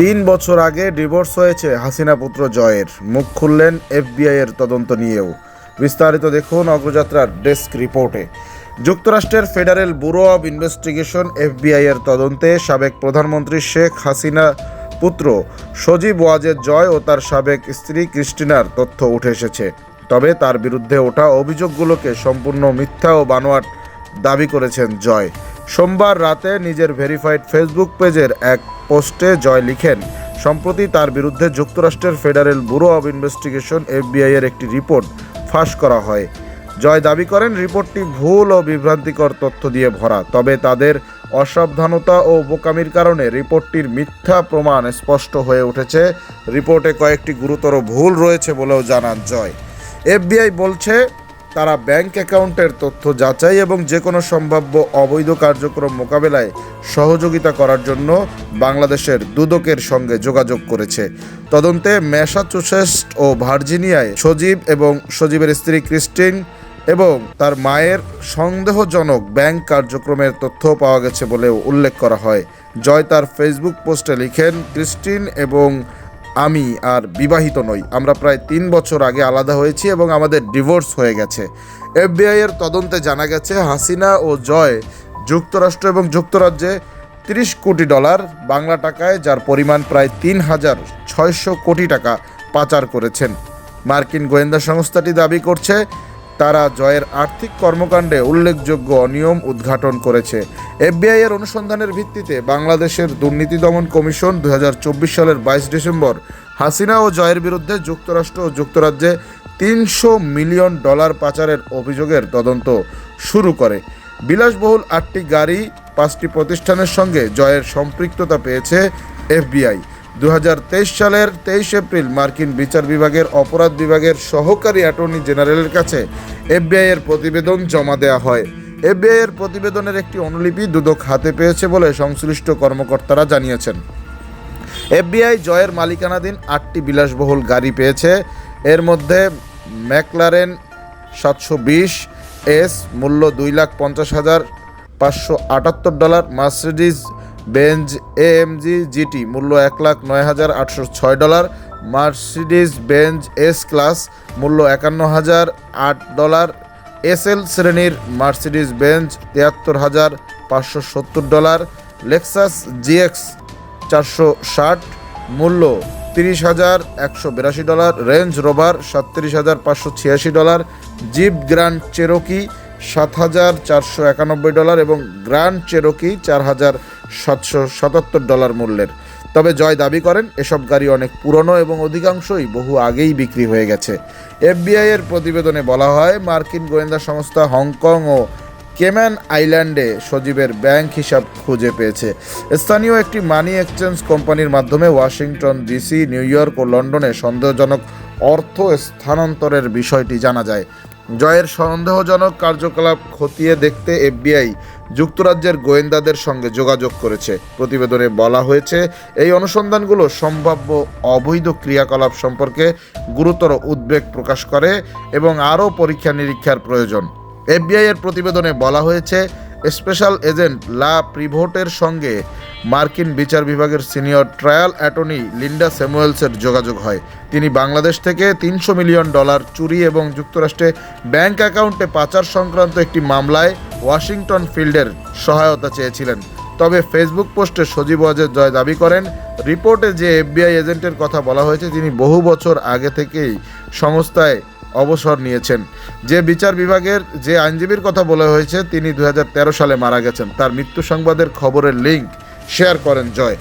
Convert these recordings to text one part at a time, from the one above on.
তিন বছর আগে ডিভোর্স হয়েছে হাসিনা পুত্র জয়ের। মুখ খুললেন এফবিআই এর তদন্ত নিয়েও। বিস্তারিত দেখুন অগ্রযাত্রার ডেস্ক রিপোর্টে। যুক্তরাষ্ট্রের Federal Bureau of Investigation FBI এর তদন্তে সাবেক প্রধানমন্ত্রী শেখ হাসিনা পুত্র সজীব ওয়াজেদ জয় ও তার সাবেক স্ত্রী ক্রিস্টিনার তথ্য উঠে এসেছে। তবে তার বিরুদ্ধে ওঠা অভিযোগগুলোকে সম্পূর্ণ মিথ্যা ও বানোয়াট দাবি করেছেন জয়। সোমবার রাতে নিজের ভেরিফাইড ফেসবুক পেজের এক পোস্টে জয় লিখেন। সম্প্রতি তার বিরুদ্ধে যুক্তরাষ্ট্রের Federal Bureau of Investigation, FBI এর একটি রিপোর্ট ফাঁস করা হয়। জয় দাবি করেন, রিপোর্টটি ভুল ও বিভ্রান্তিকর তথ্য দিয়ে ভরা, তবে তাদের অসাবধানতা ও বোকামির কারণে রিপোর্টটির মিথ্যা প্রমাণ স্পষ্ট হয়ে উঠেছে। রিপোর্টে কয়েকটি গুরুতর ভুল রয়েছে বলেও জানান জয়। এফবিআই বলছে তারা ব্যাংক অ্যাকাউন্টের তথ্য যাচাই এবং যে কোনো সম্ভাব্য অবৈধ কার্যক্রম মোকাবেলায় সহযোগিতা করার জন্য বাংলাদেশের দুদকের সঙ্গে যোগাযোগ করেছে। তদন্তে ম্যাসাচুসেটস ও ভার্জিনিয়ায় সজীব এবং সজীবের স্ত্রী ক্রিস্টিন এবং তার মায়ের সন্দেহজনক ব্যাংক কার্যক্রমের তথ্য পাওয়া গেছে বলেও উল্লেখ করা হয়। জয় তার ফেসবুক পোস্টে লিখেন, ক্রিস্টিন এবং আমি আর বিবাহিত নই। আমরা প্রায় তিন বছর আগে আলাদা হয়েছি এবং আমাদের ডিভোর্স হয়ে গেছে। এফবিআই এর তদন্তে জানা গেছে, হাসিনা ও জয় যুক্তরাষ্ট্র এবং যুক্তরাজ্যে তিরিশ কোটি ডলার বাংলা টাকায়, যার পরিমাণ প্রায় তিন হাজার ছয়শো কোটি টাকা পাচার করেছেন। মার্কিন গোয়েন্দা সংস্থাটি দাবি করছে তারা জয়ের আর্থিক কর্মকাণ্ডে উল্লেখযোগ্য অনিয়ম উদ্ঘাটন করেছে। এফবিআই এর অনুসন্ধানের ভিত্তিতে বাংলাদেশের দুর্নীতি দমন কমিশন দু হাজার চব্বিশ সালের বাইশ ডিসেম্বর হাসিনা ও জয়ের বিরুদ্ধে যুক্তরাষ্ট্র ও যুক্তরাজ্যে তিনশো মিলিয়ন ডলার পাচারের অভিযোগের তদন্ত শুরু করে। বিলাসবহুল আটটি গাড়ি, পাঁচটি প্রতিষ্ঠানের সঙ্গে জয়ের সম্পৃক্ততা পেয়েছে এফবিআই। দু হাজার তেইশ সালের তেইশ এপ্রিল মার্কিন বিচার বিভাগের অপরাধ বিভাগের সহকারী অ্যাটর্নি জেনারেলের কাছে এফবিআই এর প্রতিবেদন জমা দেওয়া হয়। এফবিআই এর প্রতিবেদনের একটি অনুলিপি দুদক হাতে পেয়েছে বলে সংশ্লিষ্ট কর্মকর্তারা জানিয়েছেন। এফবিআই জয়ের মালিকানাধীন আটটি বিলাসবহুল গাড়ি পেয়েছে। এর মধ্যে ম্যাকলারেন সাতশো বিশ, এস মূল্য দুই লাখ পঞ্চাশ হাজার পাঁচশো আটাত্তর dollar, Mercedes Benz A M G G T মূল্য এক লাখ নয় হাজার আটশো ছয় dollar. Mercedes Benz S class, মূল্য একান্ন হাজার আট ডলার। এসএল শ্রেণির মার্সিডিজ বেঞ্জ, তিয়াত্তর হাজার পাঁচশো সত্তর ডলার। লেক্সাস জিএক্স চারশো ষাট, মূল্য তিরিশ হাজার একশো বিরাশি ডলার। রেঞ্জ রোভার সাতত্রিশ হাজার পাঁচশো ছিয়াশি ডলার। জিপ গ্র্যান্ড চেরোকি সাত হাজার চারশো একানব্বই ডলার এবং গ্র্যান্ড চেরোকি চার হাজার সাতশো সাতাত্তর ডলার মূল্যের। তবে জয় দাবি করেন, এসব গাড়ি অনেক পুরনো এবং অধিকাংশই বহু আগেই বিক্রি হয়ে গেছে। এফবিআই এর প্রতিবেদনে বলা হয়, মার্কিন গোয়েন্দা সংস্থা হংকং ও কেম্যান আইল্যান্ডে সজীবের ব্যাংক হিসাব খুঁজে পেয়েছে। স্থানীয় একটি মানি এক্সচেঞ্জ কোম্পানির মাধ্যমে ওয়াশিংটন ডিসি, নিউ ইয়র্ক ও লন্ডনে সন্দেহজনক অর্থ স্থানান্তরের বিষয়টি জানা যায়। জয়ের সন্দেহজনক কার্যকলাপ খতিয়ে দেখতে এফবিআই যুক্তরাজ্যের গোয়েন্দাদের সঙ্গে যোগাযোগ করেছে। প্রতিবেদনে বলা হয়েছে, এই অনুসন্ধানগুলো সম্ভাব্য অবৈধ ক্রিয়াকলাপ সম্পর্কে গুরুতর উদ্বেগ প্রকাশ করে এবং আরও পরীক্ষা নিরীক্ষার প্রয়োজন। এফবিআই এর প্রতিবেদনে বলা হয়েছে, স্পেশাল এজেন্ট লা প্রিভোটের সঙ্গে মার্কিন বিচার বিভাগের সিনিয়র ট্রায়াল অ্যাটর্নি লিন্ডা স্যামুয়েলসের যোগাযোগ হয়। তিনি বাংলাদেশ থেকে তিনশো মিলিয়ন ডলার চুরি এবং যুক্তরাষ্ট্রে ব্যাংক অ্যাকাউন্টে পাচার সংক্রান্ত একটি মামলায় ওয়াশিংটন ফিল্ডের সহায়তা চেয়েছিলেন। তবে ফেসবুক পোস্টে সজীব ওয়াজের জয় দাবি করেন, রিপোর্টে যে এফবিআই এজেন্টের কথা বলা হয়েছে, তিনি বহু বছর আগে থেকেই সংস্থায় অবসর নিয়েছেন। যে বিচার বিভাগের যে আইনজীবীর কথা বলা হয়েছে, তিনি দু হাজার তেরো সালে মারা গেছেন। তার মৃত্যু সংবাদের খবরের লিঙ্ক শেয়ার করেন জয়।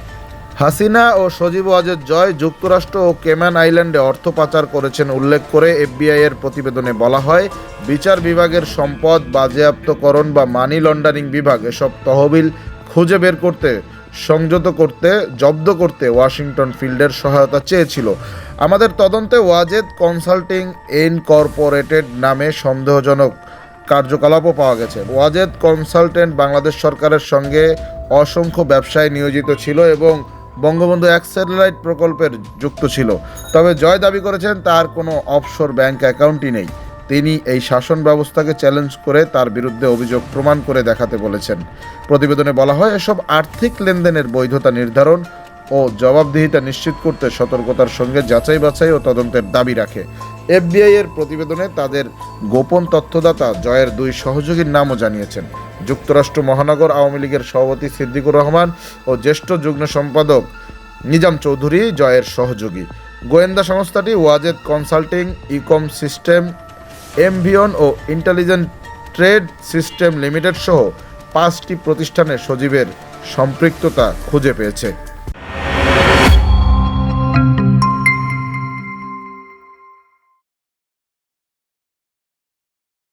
হাসিনা ও সজীব ওয়াজেদ জয় যুক্তরাষ্ট্র ও কেম্যান আইল্যান্ডে অর্থ পাচার করেছেন উল্লেখ করে এফবিআই এর প্রতিবেদনে বলা হয়, বিচার বিভাগের সম্পদ, বাজেয়াপ্তকরণ বা মানি লন্ডারিং বিভাগ এসব তহবিল খুঁজে বের করতে, সংযত করতে, জব্দ করতে ওয়াশিংটন ফিল্ডের সহায়তা চেয়েছিল। আমাদের তদন্তে ওয়াজেদ কনসাল্টিং ইনকর্পোরেটেড নামে সন্দেহজনক কার্যকলাপও পাওয়া গেছে। ওয়াজেদ কনসালটেন্ট বাংলাদেশ সরকারের সঙ্গে অসংখ্য ব্যবসায় নিয়োজিত ছিল এবং বঙ্গবন্ধু এক স্যাটেলাইট প্রকল্পের যুক্ত ছিল। তবে জয় দাবি করেছেন, তার কোনো অফশোর ব্যাংক অ্যাকাউন্টই নেই। তিনি এই শাসন ব্যবস্থাকে চ্যালেঞ্জ করে তার বিরুদ্ধে অভিযোগ প্রমাণ করে দেখাতে বলেছেন। প্রতিবেদনে বলা হয়, এসব আর্থিক লেনদেনের বৈধতা নির্ধারণ ও জবাবদিহিতা নিশ্চিত করতে সতর্কতার সঙ্গে যাচাই বাছাই ও তদন্তের দাবি রাখে। এফবিআই এর প্রতিবেদনে তাদের গোপন তথ্যদাতা জয়ের দুই সহযোগীর নামও জানিয়েছেন। যুক্তরাষ্ট্র মহানগর আওয়ামী লীগের সভাপতি সিদ্দিকুর রহমান ও জ্যেষ্ঠ যুগ্ম সম্পাদক নিজাম চৌধুরী জয়ের সহযোগী। গোয়েন্দা সংস্থাটি ওয়াজেদ কনসাল্টিং, ইকম সিস্টেম, এমভিয়ন ও ইন্টেলিজেন্ট ট্রেড সিস্টেম লিমিটেড সহ পাঁচটি প্রতিষ্ঠানে সজীবের সম্পৃক্ততা খুঁজে পেয়েছে।